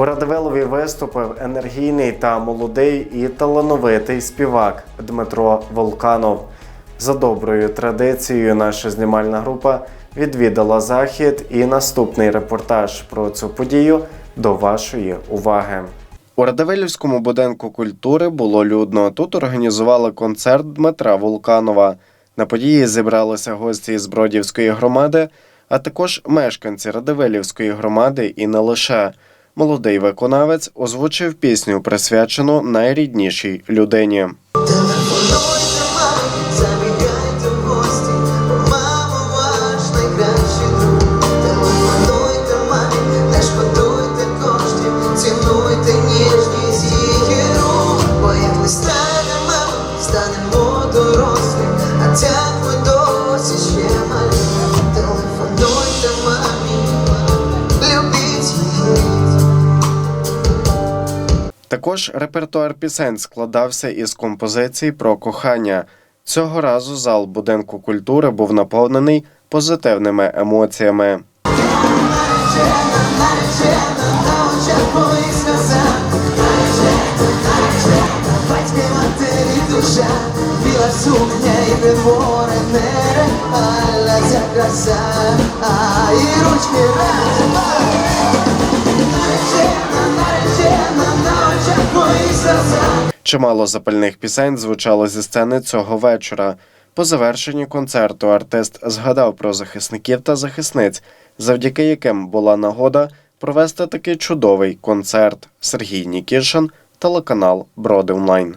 У Радивилові виступив енергійний та молодий і талановитий співак Дмитро Волканов. За доброю традицією, наша знімальна група відвідала захід і наступний репортаж про цю подію до вашої уваги. У Радивилівському будинку культури було людно. Тут організували концерт Дмитра Волканова. На події зібралися гості з Бродівської громади, а також мешканці Радивилівської громади і не лише. Молодий виконавець озвучив пісню, присвячену найріднішій людині. Телефонуйте, мамі, забігайте в гості, Також репертуар пісень складався із композицій про кохання. Цього разу зал будинку культури був наповнений позитивними емоціями. Душа, біла сукня і приборене реальна ця краса, а і ручки разом. Чимало запальних пісень звучало зі сцени цього вечора. По завершенні концерту артист згадав про захисників та захисниць, завдяки яким була нагода провести такий чудовий концерт. Сергій Нікішин, телеканал Броди Онлайн.